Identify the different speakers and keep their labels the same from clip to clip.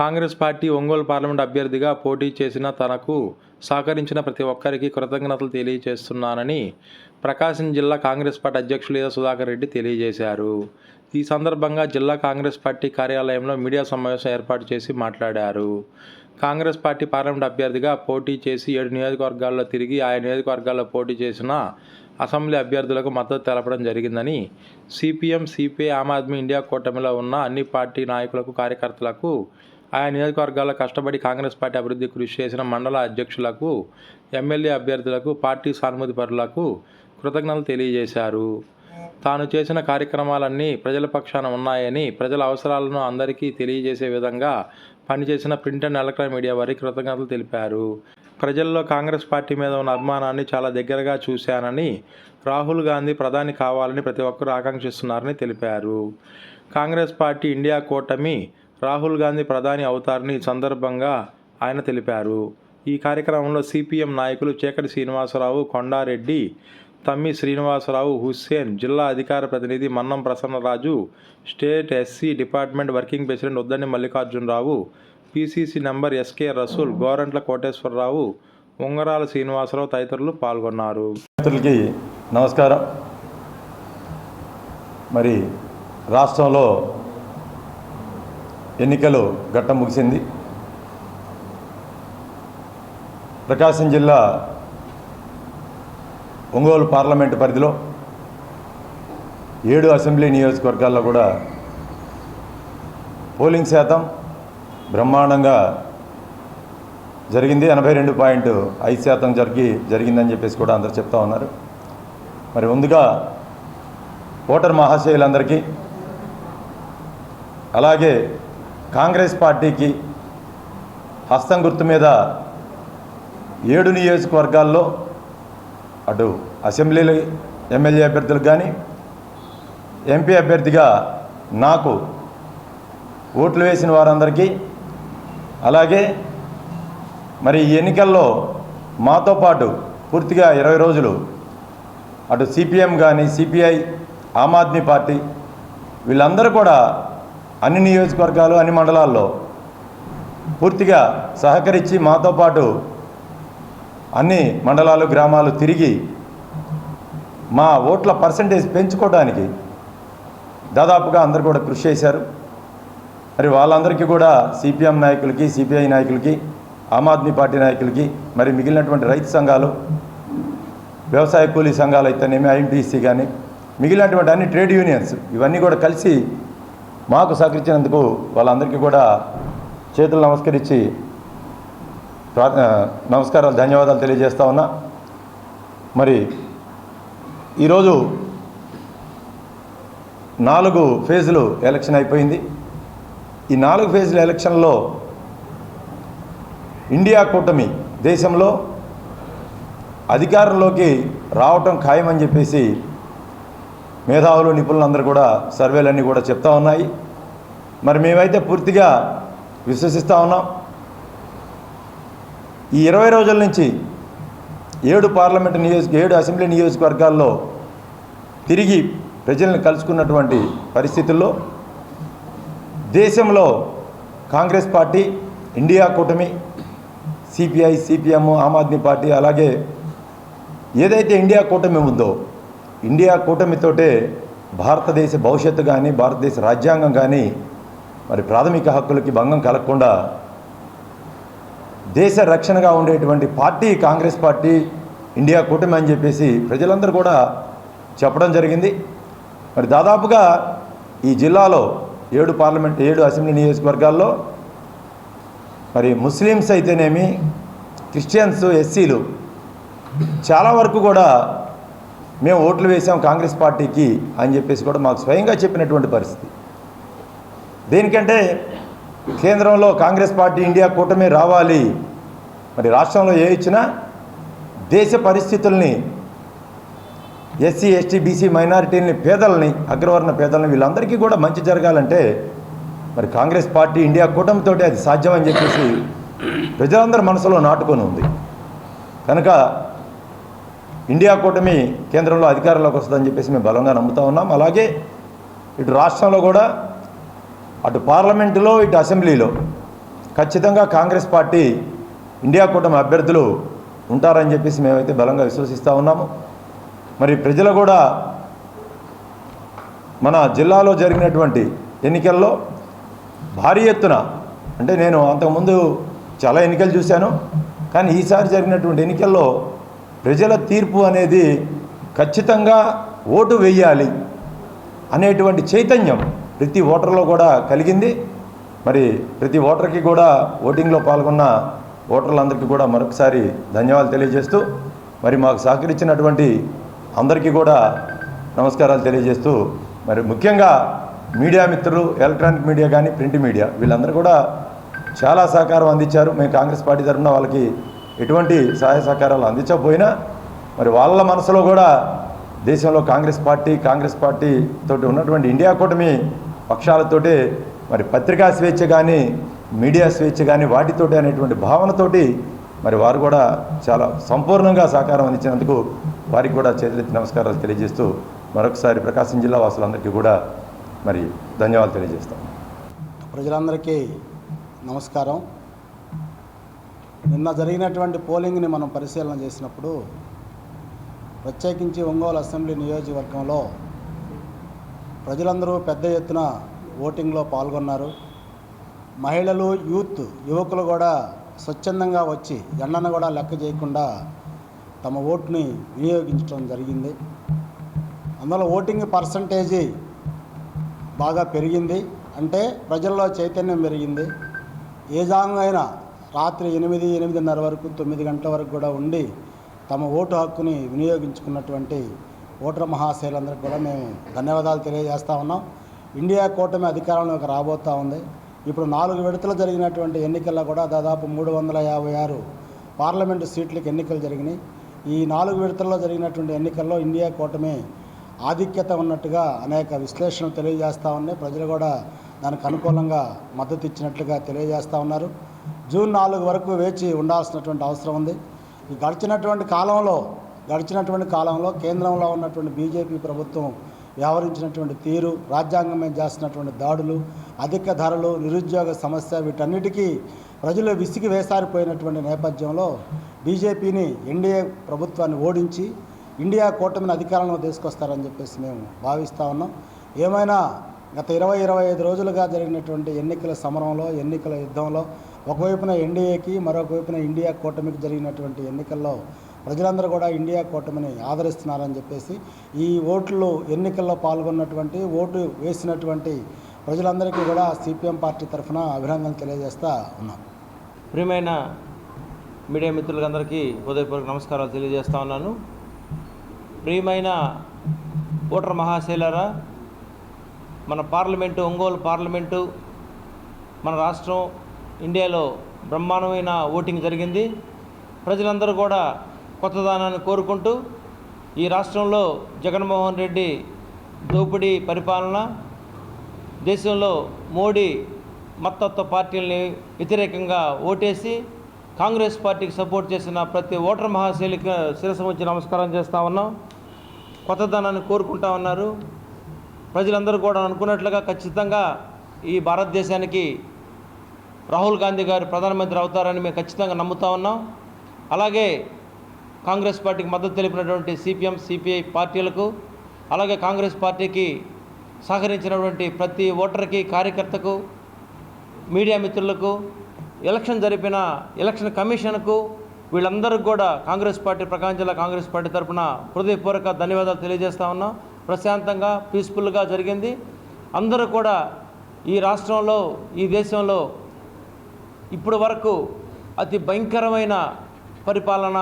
Speaker 1: Congress party Ongole parliament అభ్యర్థిగా పోటీ చేసిన తనకు సహకరించిన ప్రతి ఒక్కరికి కృతజ్ఞతలు తెలియజేస్తున్నానని ప్రకాశం జిల్లా కాంగ్రెస్ పార్టీ అధ్యక్షులు ఈద సుధాకర్ రెడ్డి తెలియజేశారు. ఈ సందర్భంగా జిల్లా కాంగ్రెస్ పార్టీ కార్యాలయంలో మీడియా సమావేశం ఏర్పాటు చేసి మాట్లాడారు. కాంగ్రెస్ పార్టీ పార్లమెంట్ అభ్యర్థిగా పోటీ చేసి ఏడు నియోజకవర్గాల్లో తిరిగి ఆయా నియోజకవర్గాల్లో పోటీ చేసిన అసెంబ్లీ అభ్యర్థులకు మద్దతు తెలపడం జరిగిందని CPM CPI Aam Aadmi India కూటమిలో ఉన్న అన్ని పార్టీ నాయకులకు కార్యకర్తలకు ఆయా నియోజకవర్గాల్లో కష్టపడి కాంగ్రెస్ పార్టీ అభివృద్ధి కృషి చేసిన మండల అధ్యక్షులకు ఎమ్మెల్యే అభ్యర్థులకు పార్టీ సానుమతి పరులకు కృతజ్ఞతలు తెలియజేశారు. తాను చేసిన కార్యక్రమాలన్నీ ప్రజల పక్షాన ఉన్నాయని ప్రజల అవసరాలను అందరికీ తెలియజేసే విధంగా పనిచేసిన ప్రింట్ అండ్ ఎలక్ట్రానిక్ మీడియా వారికి కృతజ్ఞతలు తెలిపారు. ప్రజల్లో కాంగ్రెస్ పార్టీ మీద ఉన్న అభిమానాన్ని చాలా దగ్గరగా చూశానని రాహుల్ గాంధీ ప్రధాని కావాలని ప్రతి ఒక్కరూ ఆకాంక్షిస్తున్నారని తెలిపారు. కాంగ్రెస్ పార్టీ ఇండియా కూటమి రాహుల్ గాంధీ ప్రధాని అవుతారని ఈ సందర్భంగా ఆయన తెలిపారు. ఈ కార్యక్రమంలో సిపిఎం నాయకులు చీకటి శ్రీనివాసరావు కొండారెడ్డి తమ్మి శ్రీనివాసరావు హుస్సేన్ జిల్లా అధికార ప్రతినిధి Mannam Prasannaraju state SC department working president Uddani Mallikarjunarao PCC number SK Rasool Gorantla Koteswararao Ungarala Srinivasarao తదితరులు పాల్గొన్నారు.
Speaker 2: మిత్రులకి నమస్కారం. మరి రాష్ట్రంలో ఎన్నికలు ఘట్టం ముగిసింది. ప్రకాశం జిల్లా ఒంగోలు పార్లమెంటు పరిధిలో ఏడు అసెంబ్లీ నియోజకవర్గాల్లో కూడా పోలింగ్ శాతం బ్రహ్మాండంగా జరిగింది. ఎనభై రెండు పాయింట్ ఐదు శాతం జరిగి జరిగిందని చెప్పేసి కూడా అందరు చెప్తా ఉన్నారు. మరి ముందుగా ఓటర్ మహాశయులందరికీ అలాగే కాంగ్రెస్ పార్టీకి హస్తం గుర్తు మీద ఏడు నియోజకవర్గాల్లో అటు అసెంబ్లీలు ఎమ్మెల్యే అభ్యర్థులకు కానీ ఎంపీ అభ్యర్థిగా నాకు ఓట్లు వేసిన వారందరికీ అలాగే మరి ఈ ఎన్నికల్లో మాతో పాటు పూర్తిగా ఇరవై రోజులు అటు సిపిఎం కానీ సిపిఐ ఆమ్ ఆద్మీ పార్టీ వీళ్ళందరూ కూడా అన్ని నియోజకవర్గాలు అన్ని మండలాల్లో పూర్తిగా సహకరించి మాతో పాటు అన్ని మండలాలు గ్రామాలు తిరిగి మా ఓట్ల పర్సంటేజ్ పెంచుకోవడానికి దాదాపుగా అందరు కూడా కృషి చేశారు. మరి వాళ్ళందరికీ కూడా సిపిఎం నాయకులకి సిపిఐ నాయకులకి ఆమ్ ఆద్మీ పార్టీ నాయకులకి మరి మిగిలినటువంటి రైతు సంఘాలు వ్యవసాయ కూలీ సంఘాలు అయితేనేమి ఐఎంటీసీ కానీ మిగిలినటువంటి అన్ని ట్రేడ్ యూనియన్స్ ఇవన్నీ కూడా కలిసి మాకు సహకరించినందుకు వాళ్ళందరికీ కూడా చేతులు నమస్కరించి నమస్కారాలు ధన్యవాదాలు తెలియజేస్తా ఉన్నా. మరి ఈరోజు నాలుగు ఫేజులు ఎలక్షన్ అయిపోయింది. ఈ నాలుగు ఫేజుల ఎలక్షన్లో ఇండియా కూటమి దేశంలో అధికారంలోకి రావటం ఖాయమని చెప్పేసి మేధావులు నిపుణులందరూ కూడా సర్వేలన్నీ కూడా చెప్తా ఉన్నాయి. మరి మేమైతే పూర్తిగా విశ్వసిస్తూ ఉన్నాం. ఈ ఇరవై రోజుల నుంచి ఏడు పార్లమెంటు నియోజక ఏడు అసెంబ్లీ నియోజకవర్గాల్లో తిరిగి ప్రజలను కలుసుకున్నటువంటి పరిస్థితుల్లో దేశంలో కాంగ్రెస్ పార్టీ ఇండియా కూటమి CPI CPM Aam Aadmi party అలాగే ఏదైతే ఇండియా కూటమి ఉందో ఇండియా కూటమితోటే భారతదేశ భవిష్యత్తు కానీ భారతదేశ రాజ్యాంగం కానీ మరి ప్రాథమిక హక్కులకి భంగం కలగకుండా దేశ రక్షణగా ఉండేటువంటి పార్టీ కాంగ్రెస్ పార్టీ ఇండియా కూటమి అని చెప్పేసి ప్రజలందరూ కూడా చెప్పడం జరిగింది. మరి దాదాపుగా ఈ జిల్లాలో ఏడు పార్లమెంట్ ఏడు అసెంబ్లీ నియోజకవర్గాల్లో మరి ముస్లిమ్స్ అయితేనేమి క్రిస్టియన్స్ ఎస్సీలు చాలా వరకు కూడా మేము ఓట్లు వేసాం కాంగ్రెస్ పార్టీకి అని చెప్పేసి కూడా మాకు స్వయంగా చెప్పినటువంటి పరిస్థితి. దేనికంటే కేంద్రంలో కాంగ్రెస్ పార్టీ ఇండియా కూటమి రావాలి మరి రాష్ట్రంలో ఏ ఇచ్చినా దేశ పరిస్థితుల్ని ఎస్సీ ఎస్టీ బీసీ మైనారిటీని పేదలని అగ్రవర్ణ పేదలని వీళ్ళందరికీ కూడా మంచి జరగాలంటే మరి కాంగ్రెస్ పార్టీ ఇండియా కూటమితో అది సాధ్యమని చెప్పేసి ప్రజలందరి మనసులో నాటుకొని ఉంది. కనుక ఇండియా కూటమి కేంద్రంలో అధికారంలోకి వస్తుందని చెప్పేసి మేము బలంగా నమ్ముతా ఉన్నాం. అలాగే ఇటు రాష్ట్రంలో కూడా అటు పార్లమెంటులో ఇటు అసెంబ్లీలో ఖచ్చితంగా కాంగ్రెస్ పార్టీ ఇండియా కూటమి అభ్యర్థులు ఉంటారని చెప్పేసి మేమైతే బలంగా విశ్వసిస్తూ ఉన్నాము. మరి ప్రజలు కూడా మన జిల్లాలో జరిగినటువంటి ఎన్నికల్లో భారీ ఎత్తున అంటే నేను అంతకుముందు చాలా ఎన్నికలు చూశాను కానీ ఈసారి జరిగినటువంటి ఎన్నికల్లో ప్రజల తీర్పు అనేది ఖచ్చితంగా ఓటు వేయాలి అనేటువంటి చైతన్యం ప్రతి ఓటర్లో కూడా కలిగింది. మరి ప్రతి ఓటర్కి కూడా ఓటింగ్లో పాల్గొన్న ఓటర్లందరికీ కూడా మరొకసారి ధన్యవాదాలు తెలియజేస్తూ మరి మాకు సహకరించినటువంటి అందరికీ కూడా నమస్కారాలు తెలియజేస్తూ మరి ముఖ్యంగా మీడియా మిత్రులు ఎలక్ట్రానిక్ మీడియా కానీ ప్రింట్ మీడియా వీళ్ళందరూ కూడా చాలా సహకారం అందించారు. మేము కాంగ్రెస్ పార్టీ తరఫున వాళ్ళకి ఎటువంటి సహాయ సహకారాలు అందించకపోయినా మరి వాళ్ళ మనసులో కూడా దేశంలో కాంగ్రెస్ పార్టీ కాంగ్రెస్ పార్టీ తోటి ఉన్నటువంటి ఇండియా కూటమి పక్షాలతోటి మరి పత్రికా స్వేచ్ఛ కానీ మీడియా స్వేచ్ఛ కానీ వాటితోటి అనేటువంటి భావనతోటి మరి వారు కూడా చాలా సంపూర్ణంగా సహకారం అందించినందుకు వారికి కూడా చేతులెత్తి నమస్కారాలు తెలియజేస్తూ మరొకసారి ప్రకాశం జిల్లా వాసులందరికీ కూడా మరి ధన్యవాదాలు తెలియజేస్తాం.
Speaker 3: ప్రజలందరికీ నమస్కారం. నిన్న జరిగినటువంటి పోలింగ్ని మనం పరిశీలన చేసినప్పుడు ప్రత్యేకించి ఒంగోలు అసెంబ్లీ నియోజకవర్గంలో ప్రజలందరూ పెద్ద ఎత్తున ఓటింగ్లో పాల్గొన్నారు. మహిళలు యూత్ యువకులు కూడా స్వచ్ఛందంగా వచ్చి ఎండను కూడా లెక్క చేయకుండా తమ ఓటుని వినియోగించడం జరిగింది. అందులో ఓటింగ్ పర్సంటేజీ బాగా పెరిగింది. అంటే ప్రజల్లో చైతన్యం పెరిగింది. ఏ అయినా రాత్రి ఎనిమిది ఎనిమిదిన్నర వరకు తొమ్మిది గంటల వరకు కూడా ఉండి తమ ఓటు హక్కుని వినియోగించుకున్నటువంటి ఓటర్ మహాశైలందరికీ కూడా మేము ధన్యవాదాలు తెలియజేస్తా ఉన్నాం. ఇండియా కూటమి అధికారంలోకి రాబోతూ ఉంది. ఇప్పుడు నాలుగు విడతలు జరిగినటువంటి ఎన్నికల్లో కూడా దాదాపు మూడు వందల యాభై ఆరు పార్లమెంటు సీట్లకు ఎన్నికలు జరిగినాయి. ఈ నాలుగు విడతల్లో జరిగినటువంటి ఎన్నికల్లో ఇండియా కూటమి ఆధిక్యత ఉన్నట్టుగా అనేక విశ్లేషణలు తెలియజేస్తూ ఉన్నాయి. ప్రజలు కూడా దానికి అనుకూలంగా మద్దతు ఇచ్చినట్లుగా తెలియజేస్తూ ఉన్నారు. జూన్ నాలుగు వరకు వేచి ఉండాల్సినటువంటి అవసరం ఉంది. ఈ గడిచినటువంటి కాలంలో గడిచినటువంటి కాలంలో కేంద్రంలో ఉన్నటువంటి బీజేపీ ప్రభుత్వం వ్యవహరించినటువంటి తీరు రాజ్యాంగం మీద చేస్తున్నటువంటి దాడులు అధిక ధరలు నిరుద్యోగ సమస్య వీటన్నిటికీ ప్రజలు విసిగి వేసారిపోయినటువంటి నేపథ్యంలో బీజేపీని ఎన్డీఏ ప్రభుత్వాన్ని ఓడించి ఇండియా కూటమిని అధికారంలో తీసుకొస్తారని చెప్పేసి మేము భావిస్తూ ఉన్నాం. ఏమైనా గత ఇరవై ఇరవై ఐదు రోజులుగా జరిగినటువంటి ఎన్నికల సమరంలో ఎన్నికల యుద్ధంలో ఒకవైపున ఎన్డీఏకి మరొక వైపున ఇండియా కూటమికి జరిగినటువంటి ఎన్నికల్లో ప్రజలందరూ కూడా ఇండియా కూటమిని ఆదరిస్తున్నారని చెప్పేసి ఈ ఓట్లు ఎన్నికల్లో పాల్గొన్నటువంటి ఓటు వేసినటువంటి ప్రజలందరికీ కూడా సిపిఎం పార్టీ తరఫున అభినందనలు తెలియజేస్తూ ఉన్నాం.
Speaker 4: ప్రియమైన మీడియా మిత్రులందరికీ హృదయపూర్వక నమస్కారాలు తెలియజేస్తా ఉన్నాను. ప్రియమైన ఓటర్ మహాశైలరా మన పార్లమెంటు ఒంగోలు పార్లమెంటు మన రాష్ట్రం ఇండియాలో బ్రహ్మాండమైన ఓటింగ్ జరిగింది. ప్రజలందరూ కూడా కొత్తదానాన్ని కోరుకుంటూ ఈ రాష్ట్రంలో జగన్మోహన్ రెడ్డి దోపిడీ పరిపాలన దేశంలో మోడీ మత్తత్వ పార్టీలని వ్యతిరేకంగా ఓటేసి కాంగ్రెస్ పార్టీకి సపోర్ట్ చేసిన ప్రతి ఓటర్ మహాశైలికి శిరస వచ్చి నమస్కారం చేస్తూ ఉన్నాం. కొత్తదనాన్ని కోరుకుంటా ఉన్నారు. ప్రజలందరూ కూడా అనుకున్నట్లుగా ఖచ్చితంగా ఈ భారతదేశానికి రాహుల్ గాంధీ గారు ప్రధానమంత్రి అవుతారని మేము ఖచ్చితంగా నమ్ముతా ఉన్నాం. అలాగే కాంగ్రెస్ పార్టీకి మద్దతు తెలిపినటువంటి సిపిఎం సిపిఐ పార్టీలకు అలాగే కాంగ్రెస్ పార్టీకి సహకరించినటువంటి ప్రతి ఓటర్కి కార్యకర్తకు మీడియా మిత్రులకు ఎలక్షన్ జరిపిన ఎలక్షన్ కమిషన్కు వీళ్ళందరికీ కూడా కాంగ్రెస్ పార్టీ ప్రకాశం జిల్లా కాంగ్రెస్ పార్టీ తరఫున హృదయపూర్వక ధన్యవాదాలు తెలియజేస్తా ఉన్నాం. ప్రశాంతంగా పీస్ఫుల్గా జరిగింది. అందరూ కూడా ఈ రాష్ట్రంలో ఈ దేశంలో ఇప్పటి వరకు అతి భయంకరమైన పరిపాలన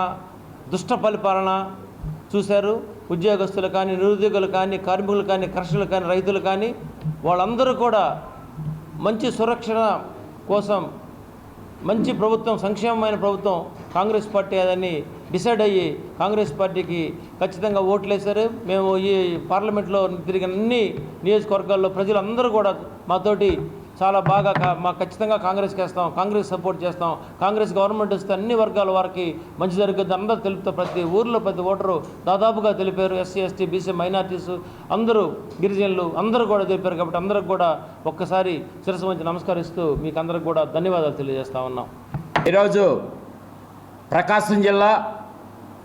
Speaker 4: దుష్ట పరిపాలన చూశారు. ఉద్యోగస్తులు కానీ నిరుద్యోగులు కానీ కార్మికులు కానీ కర్షకులు కానీ రైతులు కానీ వాళ్ళందరూ కూడా మంచి సురక్షణ కోసం మంచి ప్రభుత్వం సంక్షేమమైన ప్రభుత్వం కాంగ్రెస్ పార్టీ అదని డిసైడ్ అయ్యి కాంగ్రెస్ పార్టీకి ఖచ్చితంగా ఓట్లేశారు. మేము ఈ పార్లమెంట్లో తిరిగిన అన్ని నియోజకవర్గాల్లో ప్రజలందరూ కూడా మాతోటి చాలా బాగా మా ఖచ్చితంగా కాంగ్రెస్కి వేస్తాం కాంగ్రెస్ సపోర్ట్ చేస్తాం. కాంగ్రెస్ గవర్నమెంట్ వస్తే అన్ని వర్గాల వారికి మంచి జరుగుతుంది అందరూ తెలుపుతారు ప్రతి ఊర్లో ప్రతి ఓటరు దాదాపుగా తెలిపారు. ఎస్సీ ఎస్టీ బీసీ మైనార్టీస్ అందరూ గిరిజనులు అందరూ కూడా తెలిపారు కాబట్టి అందరికి కూడా ఒక్కసారి శిరస్సు మంచి నమస్కరిస్తూ మీకు అందరికి కూడా ధన్యవాదాలు తెలియజేస్తా ఉన్నాం.
Speaker 5: ఈరోజు ప్రకాశం జిల్లా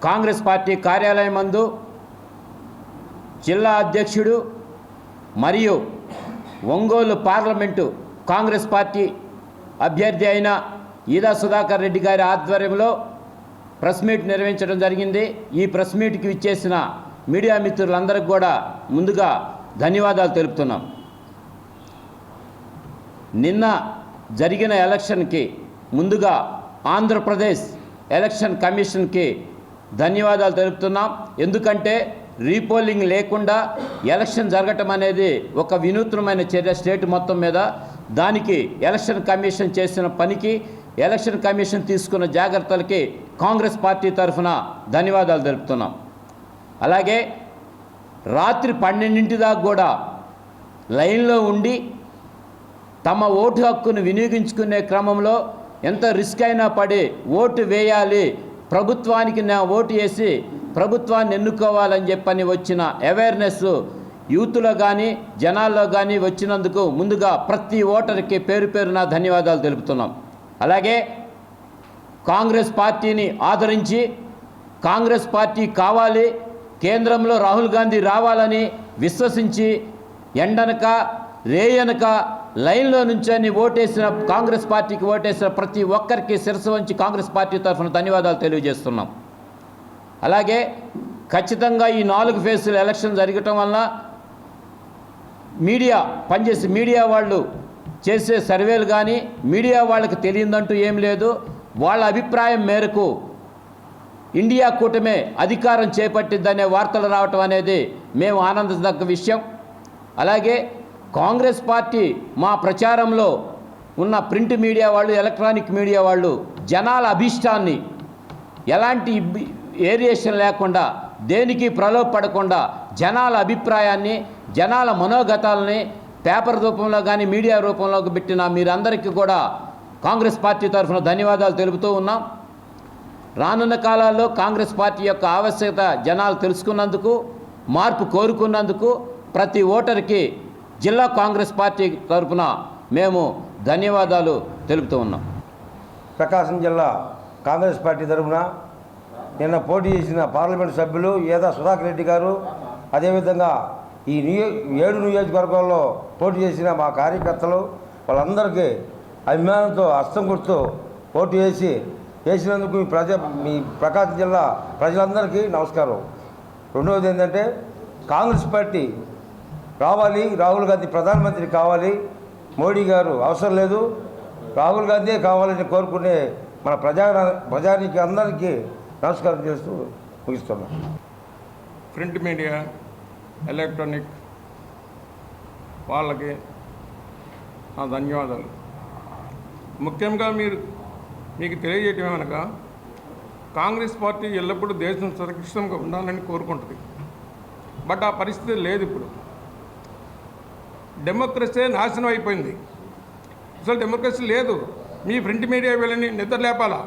Speaker 5: కాంగ్రెస్ పార్టీ కార్యాలయం జిల్లా అధ్యక్షుడు మరియు ఒంగోలు పార్లమెంటు కాంగ్రెస్ పార్టీ అభ్యర్థి అయిన ఈదా సుధాకర్ రెడ్డి గారి ఆధ్వర్యంలో ప్రెస్ మీట్ నిర్వహించడం జరిగింది. ఈ ప్రెస్ మీట్కి ఇచ్చేసిన మీడియా మిత్రులందరికీ కూడా ముందుగా ధన్యవాదాలు తెలుపుతున్నాం. నిన్న జరిగిన ఎలక్షన్కి ముందుగా ఆంధ్రప్రదేశ్ ఎలక్షన్ కమిషన్కి ధన్యవాదాలు తెలుపుతున్నాం. ఎందుకంటే రీపోలింగ్ లేకుండా ఎలక్షన్ జరగటం అనేది ఒక వినూత్నమైన చర్య స్టేట్ మొత్తం మీద. దానికి ఎలక్షన్ కమిషన్ చేసిన పనికి ఎలక్షన్ కమిషన్ తీసుకున్న జాగ్రత్తలకి కాంగ్రెస్ పార్టీ తరఫున ధన్యవాదాలు తెలుపుతున్నాం. అలాగే రాత్రి పన్నెండింటి దాకా కూడా లైన్లో ఉండి తమ ఓటు హక్కును వినియోగించుకునే క్రమంలో ఎంత రిస్క్ అయినా పడి ఓటు వేయాలి ప్రభుత్వానికి నా ఓటు వేసి ప్రభుత్వాన్ని ఎన్నుకోవాలని చెప్పని వచ్చిన అవేర్నెస్ యూత్లో కానీ జనాల్లో కానీ వచ్చినందుకు ముందుగా ప్రతి ఓటర్కి పేరు పేరున ధన్యవాదాలు తెలుపుతున్నాం. అలాగే కాంగ్రెస్ పార్టీని ఆదరించి కాంగ్రెస్ పార్టీ కావాలి కేంద్రంలో రాహుల్ గాంధీ రావాలని విశ్వసించి ఎండనక రేయనక లైన్లో నుంచని ఓటేసిన కాంగ్రెస్ పార్టీకి ఓటేసిన ప్రతి ఒక్కరికి శిరసు వంచి కాంగ్రెస్ పార్టీ తరఫున ధన్యవాదాలు తెలియజేస్తున్నాం. అలాగే ఖచ్చితంగా ఈ నాలుగు ఫేసుల ఎలక్షన్ జరగటం వలన మీడియా పనిచేసే మీడియా వాళ్ళు చేసే సర్వేలు కానీ మీడియా వాళ్ళకి తెలియదంటూ ఏం లేదు. వాళ్ళ అభిప్రాయం మేరకు ఇండియా కూటమే అధికారం చేపట్టిద్దనే వార్తలు రావటం అనేది మేము ఆనందదగ్గ విషయం. అలాగే కాంగ్రెస్ పార్టీ మా ప్రచారంలో ఉన్న ప్రింట్ మీడియా వాళ్ళు ఎలక్ట్రానిక్ మీడియా వాళ్ళు జనాల అభిష్టాన్ని ఎలాంటి ఏరియేషన్ లేకుండా దేనికి ప్రలోభపడకుండా జనాల అభిప్రాయాన్ని జనాల మనోగతాలని పేపర్ రూపంలో కానీ మీడియా రూపంలోకి పెట్టిన మీరందరికీ కూడా కాంగ్రెస్ పార్టీ తరఫున ధన్యవాదాలు తెలుపుతూ ఉన్నాం. రానున్న కాలాల్లో కాంగ్రెస్ పార్టీ యొక్క ఆవశ్యకత జనాలు తెలుసుకున్నందుకు మార్పు కోరుకున్నందుకు ప్రతి ఓటర్కి జిల్లా కాంగ్రెస్ పార్టీ తరఫున మేము ధన్యవాదాలు తెలుపుతూ ఉన్నాం.
Speaker 6: ప్రకాశం జిల్లా కాంగ్రెస్ పార్టీ తరఫున నిన్న పోటీ చేసిన పార్లమెంట్ సభ్యులు ఏదా సుధాకర్ రెడ్డి గారు అదేవిధంగా ఈ నియో ఏడు నియోజకవర్గాల్లో పోటీ చేసిన మా కార్యకర్తలు వాళ్ళందరికీ అభిమానంతో హస్తం గుర్తు పోటీ చేసి వేసినందుకు మీ ప్రజ మీ ప్రకాశం జిల్లా ప్రజలందరికీ నమస్కారం. రెండవది ఏంటంటే కాంగ్రెస్ పార్టీ రావాలి రాహుల్ గాంధీ ప్రధానమంత్రి కావాలి మోడీ గారు అవసరం లేదు రాహుల్ గాంధీ కావాలని కోరుకునే మన ప్రజా ప్రజానికి అందరికీ నమస్కారం చేస్తూ ముగిస్తున్నాం.
Speaker 7: ప్రింట్ మీడియా ఎలక్ట్రానిక్ వాళ్ళకి నా ధన్యవాదాలు. ముఖ్యంగా మీరు మీకు తెలియజేయటం ఏమనగా కాంగ్రెస్ పార్టీ ఎల్లప్పుడూ దేశం సురక్షితంగా ఉండాలని కోరుకుంటుంది. బట్ ఆ పరిస్థితి లేదు ఇప్పుడు. డెమోక్రసీ నాశనం అయిపోయింది. అసలు డెమోక్రసీ లేదు. మీ ప్రింట్ మీడియా వీళ్ళని నిద్ర లేపాలా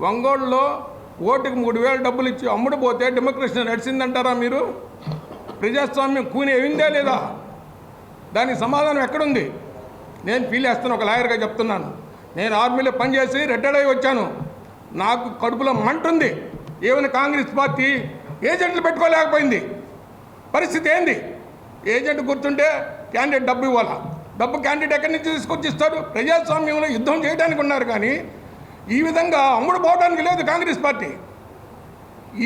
Speaker 7: ఒంగోలులో ఓటుకు మూడు వేలు డబ్బులు ఇచ్చి అమ్ముడు పోతే డెమోక్రసీ నడిచిందంటారా మీరు? ప్రజాస్వామ్యం కూని ఏమిందే లేదా? దానికి సమాధానం ఎక్కడుంది? నేను ఫీల్ చేస్తాను ఒక లాయర్గా చెప్తున్నాను. నేను ఆర్మీలో పనిచేసి రిటైర్డ్ అయి వచ్చాను. నాకు కడుపులో మంట ఉంది. ఏమైనా కాంగ్రెస్ పార్టీ ఏజెంట్లు పెట్టుకోలేకపోయింది. పరిస్థితి ఏంది? ఏజెంట్ కూర్చుంటే క్యాండిడేట్ డబ్బు ఇవ్వాలా? డబ్బు క్యాండిడేట్ ఎక్కడి నుంచి తీసుకొచ్చి ఇస్తాడు ప్రజాస్వామ్యంలో యుద్ధం చేయడానికి ఉన్నారు కానీ ఈ విధంగా అమ్ముడు పోవడానికి లేదు కాంగ్రెస్ పార్టీ.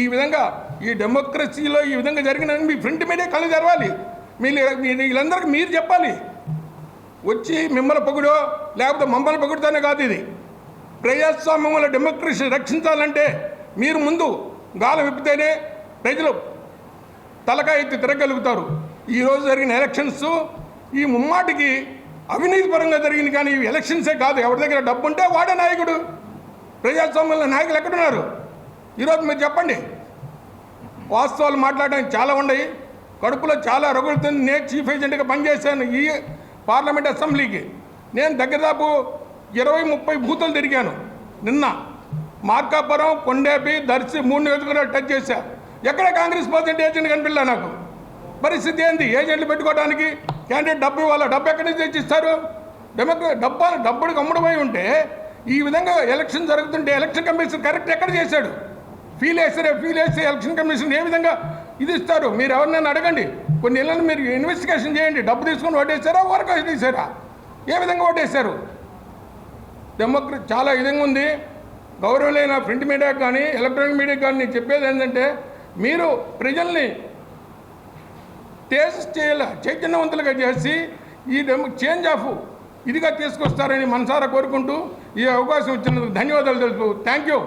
Speaker 7: ఈ విధంగా ఈ డెమోక్రసీలో ఈ విధంగా జరిగిన మీ ప్రింట్ మీడియా కళ్ళు తెరవాలి. మీ వీళ్ళందరికీ మీరు చెప్పాలి. వచ్చి మిమ్మల్ని పొగుడో లేకపోతే మమ్మల్ని పొగుడుతోనే కాదు ఇది. ప్రజాస్వామ్యంలో డెమోక్రసీ రక్షించాలంటే మీరు ముందు గాలం విప్పితేనే ప్రజలు తలకాయ ఎత్తి తిరగలుగుతారు. ఈరోజు జరిగిన ఎలక్షన్స్ ఈ ముమ్మాటికి అవినీతి పరంగా జరిగింది కానీ ఎలక్షన్సే కాదు. ఎవరి దగ్గర డబ్బు ఉంటే వాడే నాయకుడు. ప్రజాస్వామ్యంలో నాయకులు ఎక్కడున్నారు? ఈరోజు మీరు చెప్పండి. వాస్తవాలు మాట్లాడడానికి చాలా ఉన్నాయి. కడుపులో చాలా రగులుతుంది నేను చీఫ్ ఏజెంట్గా పనిచేశాను ఈ పార్లమెంట్ అసెంబ్లీకి. నేను దగ్గర దాపు ఇరవై ముప్పై బూతులు తిరిగాను. నిన్న మార్కాపురం కొండేపి దర్శి మూడు నియోజకవర్గాలు టచ్ చేశా. ఎక్కడ కాంగ్రెస్ పర్సెంట్ ఏజెంట్ కనిపించలే నాకు? పరిస్థితి ఏంది? ఏజెంట్లు పెట్టుకోవడానికి క్యాండిడేట్ డబ్బు ఇవ్వాలి? డబ్బు ఎక్కడి నుంచి తెచ్చి ఇస్తారు డెమోక్రా డబ్బా డబ్బుడికి అమ్ముడుపోయి ఉంటే ఈ విధంగా ఎలక్షన్ జరుగుతుంటే ఎలక్షన్ కమిషన్ కరెక్ట్ ఎక్కడ చేశాడు? ఫీల్ వేస్తారే ఫీల్ వేస్తే ఎలక్షన్ కమిషన్ ఏ విధంగా ఇది ఇస్తారు? మీరు ఎవరినైనా అడగండి. కొన్ని ఇళ్ళని మీరు ఇన్వెస్టిగేషన్ చేయండి. డబ్బు తీసుకొని ఓటేసారా వర్క్ తీసారా ఏ విధంగా ఓటేశారు? డెమోక్రసీ చాలా విధంగా ఉంది. గౌరవమైన ప్రింట్ మీడియాకి కానీ ఎలక్ట్రానిక్ మీడియాకి కానీ నేను చెప్పేది ఏంటంటే మీరు ప్రజల్ని టేస్ట్ చేయాల చైతన్యవంతులుగా చేసి ఈ డెమో చేంజ్ ఆఫ్ ఇదిగా తీసుకొస్తారని మనసారా కోరుకుంటూ ఈ అవకాశం ఇచ్చినందుకు ధన్యవాదాలు తెలుపు థ్యాంక్ యూ.